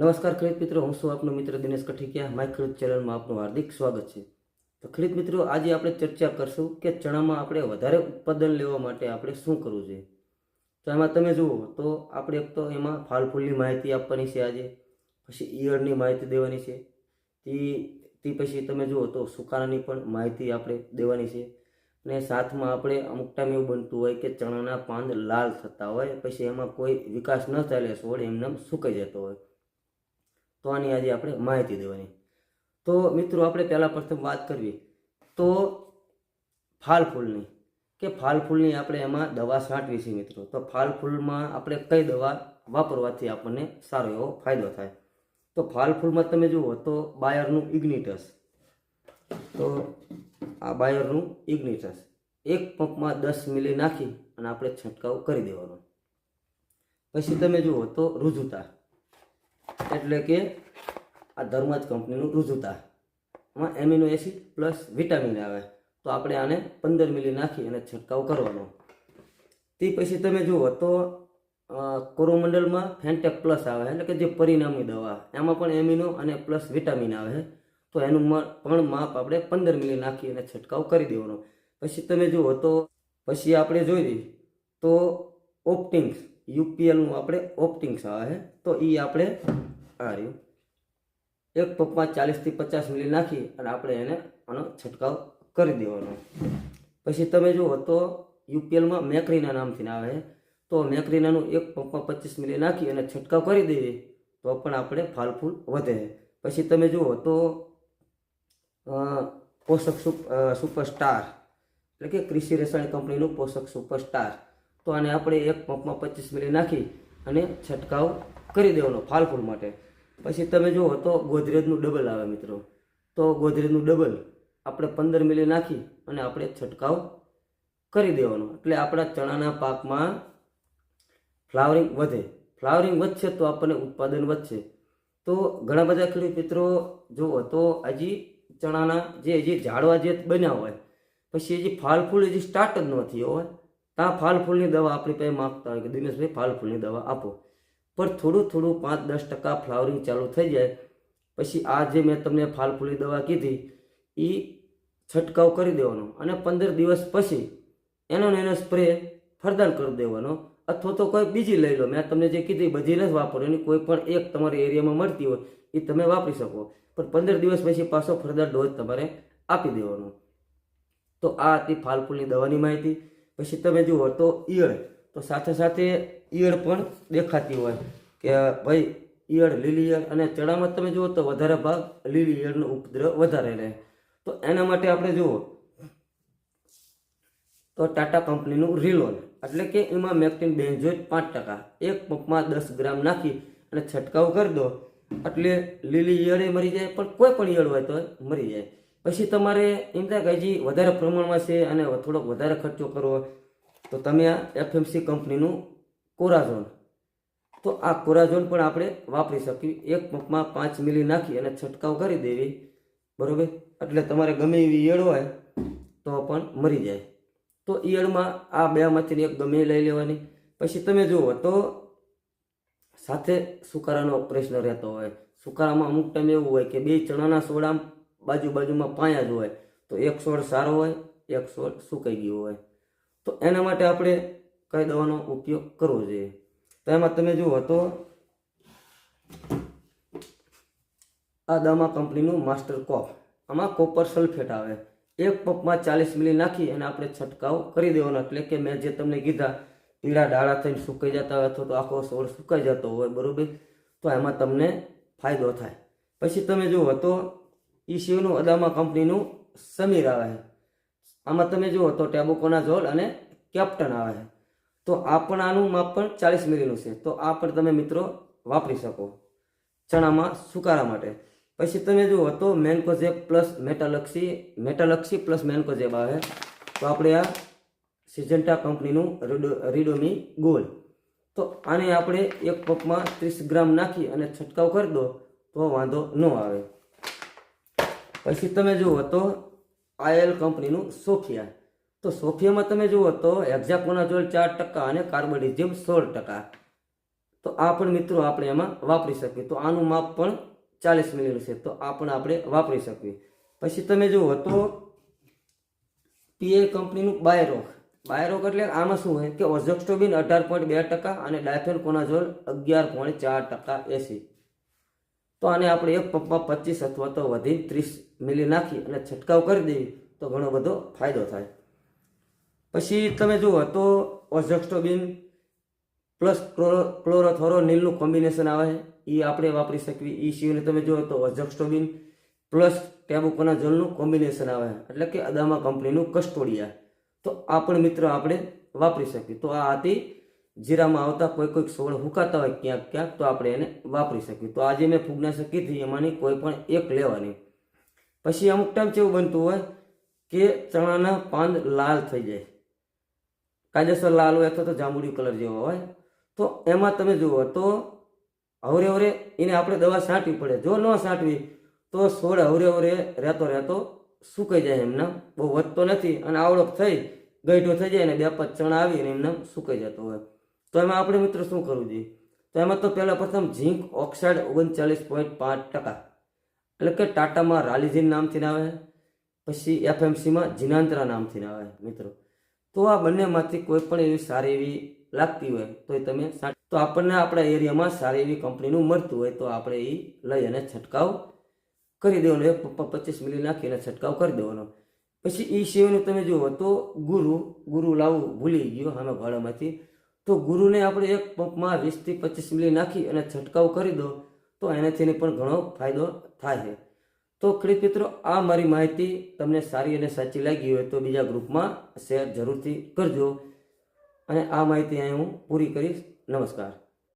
નમસ્કાર ખેડૂત મિત્રો, હું છું આપનો મિત્ર દિનેશ કઠિકિયા. માય ખેડૂત ચેનલમાં આપનું હાર્દિક સ્વાગત છે. તો ખેડૂત મિત્રો, આજે આપણે ચર્ચા કરશું કે ચણામાં આપણે વધારે ઉત્પાદન લેવા માટે આપણે શું કરવું જોઈએ? તો એમાં તમે જુઓ, તો આપણે એક તો એમાં ફાલફૂલની માહિતી આપવાની છે આજે, પછી ઈયળની માહિતી દેવાની છે, તે તે પછી તમે જુઓ તો સુકારાની પણ માહિતી આપણે દેવાની છે. અને સાથમાં આપણે અમુક ટાઈમ એવું બનતું હોય કે ચણાના પાન લાલ થતા હોય, પછી એમાં કોઈ વિકાસ ન ચાલે, છોડ એમને સુકાઈ જતો હોય. તો આની આજે આપણે માહિતી દેવાની. તો મિત્રો, આપણે પહેલાં પ્રથમ વાત કરવી. તો ફાલ ફૂલની. કે ફાલ ફૂલની આપણે એમાં દવા છાંટવી છે મિત્રો. તો ફાલ ફૂલમાં આપણે કઈ દવા વાપરવાથી આપણને સારો એવો ફાયદો થાય? તો ફાલ ફૂલમાં તમે જુઓ તો બાયરનું ઇગ્નિટસ. તો આ બાયરનું ઇગ્નિટસ. એક પંપમાં દસ મિલી નાખી અને આપણે છંટકાવ કરી દેવાનો. પછી તમે જુઓ તો રુજુતા. એટલે કે આ ધર્મજ કંપનીનું રુજુતા. એમાં એમિનો એસિડ પ્લસ વિટામિન આવે. તો આપણે આને પંદર મિલી નાખી અને છંટકાવ કરવાનો. તે પછી તમે જુઓ તો કોરોમંડલમાં ફેન્ટેક પ્લસ આવે, એટલે કે જે પરિણામી દવા, એમાં પણ એમિનો અને પ્લસ વિટામિન આવે. તો એનું પણ માપ આપણે પંદર મિલી નાખી અને છંટકાવ કરી દેવાનો. પછી તમે જુઓ તો, પછી આપણે જોઈ તો ઓપ્ટિંગ્સ યુપીએલનું આપણે ઓપ્ટિંગ્સ આવે તો એ આપણે, આ રહ્યું. એક પંપમાં ચાલીસથી પચાસ મિલી નાખી અને આપણે એને આનો છંટકાવ કરી દેવાનો. પછી તમે જુઓ તો યુપીએલમાં મેકરીના નામથી આવે. તો મેકરીનાનું એક પંપમાં પચીસ મિલી નાખી અને છંટકાવ કરી દઈએ તો પણ આપણે ફાલ ફૂલ વધે. પછી તમે જુઓ તો પોષક સુપ સુપરસ્ટાર એટલે કે કૃષિ રસાયણ કંપનીનું પોષક સુપરસ્ટાર તો આને આપણે એક પંપમાં પચીસ મિલી નાખી અને છંટકાવ કરી દેવાનો ફાલફૂલ માટે. પછી તમે જુઓ તો ગોદરેજનું ડબલ આવે મિત્રો. તો ગોદરેજનું ડબલ આપણે પંદર મિલી નાખી અને આપણે છંટકાવ કરી દેવાનો. એટલે આપણા ચણાના પાકમાં ફ્લાવરિંગ વધે. ફ્લાવરિંગ વધશે તો આપણને ઉત્પાદન વધશે. તો ઘણા બધા ખેડૂત મિત્રો જુઓ તો હજી ચણાના જે હજી ઝાડવા જે બન્યા હોય, પછી હજી ફાલ ફૂલ હજી સ્ટાર્ટ જ ન થયો હોય ત્યાં ફાલ ફૂલની દવા આપણી પાસે માગતા હોય કે દિનેશભાઈ ફાલ ફૂલની દવા આપો. પણ થોડું થોડું પાંચ દસ ટકા ફ્લાવરિંગ ચાલુ થઈ જાય, પછી આ જે મેં તમને ફાલ ફૂલની દવા કીધી એ છંટકાવ કરી દેવાનો અને પંદર દિવસ પછી એનો એનો સ્પ્રે ફરદાન કરી દેવાનો. અથવા તો કોઈ બીજી લઈ લો. મેં તમને જે કીધી બધી નથી વાપરવાની. કોઈ પણ એક તમારા એરિયામાં મળતી હોય એ તમે વાપરી શકો. પણ પંદર દિવસ પછી પાછો ફરદાર ડોઝ તમારે આપી દેવાનો. તો આ હતી ફાલફૂલની દવાની માહિતી. પછી તમે જુઓ તો ઈયળ, તો સાથે સાથે ઈયળ પણ દેખાતી હોય કે ભાઈ ઈયળ લીલી ઈયળ અને ચણામાં તમે જુઓ તો વધારે ભાગ લીલી ઈયળનો ઉપદ્રવ વધારે રહે. તો એના માટે આપણે જુઓ તો ટાટા કંપનીનું રિલોન, એટલે કે એમાં મેક્ટિન બેન્ઝોઇટ પાંચ ટકા, એક પંપમાં દસ ગ્રામ નાખી અને છંટકાવ કરી દો, એટલે લીલી ઈયળે મરી જાય, પણ કોઈ પણ ઈયળ હોય તો મરી જાય. પછી તમારે એમ થાય વધારે પ્રમાણમાં છે અને થોડોક વધારે ખર્ચો કરવો તો તમે આ એફએમસી કંપનીનું કોરાઝોન તો આ કોરાઝોન પણ આપણે વાપરી શકીએ. એક પંપમાં પાંચ મિલી નાખી અને છંટકાવ કરી દેવી. બરાબર? એટલે તમારે ગમે એવી ઈયળ હોય, તો પણ મરી જાય. તો ઈયળમાં આ બેમાંથી એક ગમે લઈ લેવાની. પછી તમે જુઓ, તો સાથે સુકારાનો પ્રશ્ન રહેતો હોય. સુકારામાં અમુક ટાઈમ એવું હોય કે બે ચણાના સોડા બાજુ બાજુમાં પાયા જ હોય, તો એક છોડ સારો હોય, એક છોડ સુકાઈ ગયો હોય. તો એના માટે આપણે કઈ દવાનો ઉપયોગ કરવો જોઈએ? તો એમાં તમે જુઓ તો, આ દામા કંપનીનું માસ્ટર કોપ. આમાં કોપર સલ્ફેટ આવે. એક પંપમાં ચાલીસ મિલી નાખી અને આપણે છંટકાવ કરી દેવાનો. એટલે કે મેં જે તમને કીધા, પીળા ડાળા થઈને સુકાઈ જતા હોય અથવા તો આખો છોડ સુકાઈ જતો હોય, બરાબર? તો એમાં તમને ફાયદો થાય. પછી તમે જુઓ તો ઈ શિવનું અદામા કંપનીનું સમીર આવે છે. આમાં તમે જુઓ તો ટેબોકોના ઝોલ અને કેપ્ટન આવે છે. તો આ પણ આનું માપ પણ ચાલીસ મિલીનું છે. તો આ પણ તમે મિત્રો વાપરી શકો. ચણામાં સુકારા માટે. પછી તમે જુઓ તો mancozeb plus metalaxyl metalaxyl plus mancozeb આવે. તો આપણે આ સિજન્ટા કંપનીનું રીડો, રીડોમી ગોલ. તો આને આપણે એક પપમાં ત્રીસ ગ્રામ નાખી અને છંટકાવ કરી દો તો વાંધો ન આવે. પછી તમે જુઓ તો આયલ કંપનીનું સોફિયા. તો સોફિયામાં તમે જુઓ તો હેક્ઝાકોનાઝોલ ચાર ટકા અને કાર્બોડિઝિયમ સોળ ટકા. તો આ પણ મિત્રો આપણે એમાં વાપરી શકીએ. તો આનું માપ પણ ચાલીસ મિલીનું છે. તો આ પણ આપણે વાપરી શકીએ. પછી તમે જુઓ તો પીએ કંપનીનું બાયરોક. બાયરોક એટલે આમાં શું હોય કે ઓઝોક્સ્ટોબિન અઢાર પોઈન્ટ બે ટકા અને ડાયફેન કોનાઝોલ અગિયાર પોઈન્ટ ચાર ટકા એસી. તો આને આપણે એક પંપમાં પચીસ અથવા તો વધી ત્રીસ મિલી નાખી અને છંટકાવ કરી દઈએ તો ઘણો બધો ફાયદો થાય. પછી તમે જુઓ તો ઓઝોક્સ્ટોબિન પ્લસ ક્લોરો ક્લોરોથોરોનિલનું કોમ્બિનેશન આવે એ આપણે વાપરી શકીએ એ સિવાય તમે જુઓ તો ઓઝોક્સ્ટોબિન પ્લસ ટેબુકોનાઝોલનું કોમ્બિનેશન આવે એટલે કે અદામા કંપનીનું કસ્ટોડિયા. તો આ પણ મિત્ર આપણે વાપરી શકીએ. તો આ હતી જીરામાં આવતા કોઈ કોઈક સોળ હુકાતા હોય ક્યાંક ક્યાંક તો આપણે એને વાપરી શકીએ. તો આજે મેં ફૂગનાશક કીધી, એમાંની કોઈ પણ એક લેવાની. પછી અમુક ટાઈમ કેવું બનતું હોય કે ચણાના પાન લાલ થઈ જાય. કાયદેસર લાલ હોય અથવા તો જાંબુડી કલર જેવો હોય. તો એમાં તમે જુઓ તો હવરે હવરે એને આપણે દવા છાંટવી પડે. જો ન છાંટવી, તો છોડ હવરે હવરે રહેતો રહેતો સુકાઈ જાય એમના. બહુ વધતો નથી અને આવડોક થઈ ગઈઢો થઈ જાય અને બે પાંચ ચણા આવીને એમના સુકાઈ જતો હોય. તો એમાં આપણે મિત્રો શું કરવું જોઈએ? તો એમાં તો પહેલાં પ્રથમ ઝીંક ઓક્સાઇડ ઓગણચાલીસ પોઈન્ટ પાંચ ટકા. એટલે કે ટાટામાં રાલિઝિન નામથી આવે, પછી એફએમસીમાં જીનાંતરા નામથી આવે મિત્રો. તો આ બંનેમાંથી કોઈ પણ એવી સારી એવી લાગતી હોય તો એ તમે તો આપણને આપણા એરિયામાં સારી એવી કંપનીનું મળતું હોય તો આપણે એ લઈ અને છંટકાવ કરી દેવાનો. એક પચીસ મિલી નાખીને છંટકાવ કરી દેવાનો. પછી એ સિવાયનું તમે જુઓ તો ગુરુ ગુરુ લાવવું ભૂલી ગયો અમે ભાડામાંથી તો ગુરુને આપણે એક પંપમાં વીસથી પચીસ મિલી નાખી અને છંટકાવ કરી દો, તો એનાથી પણ ઘણો ફાયદો થાય. છે તો ખેડૂત મિત્રો, આ મારી માહિતી તમને સારી અને સાચી લાગી હોય તો બીજા ગ્રુપમાં શેર જરૂરથી કરજો. અને આ માહિતી અહીં હું પૂરી કરીશ. નમસ્કાર.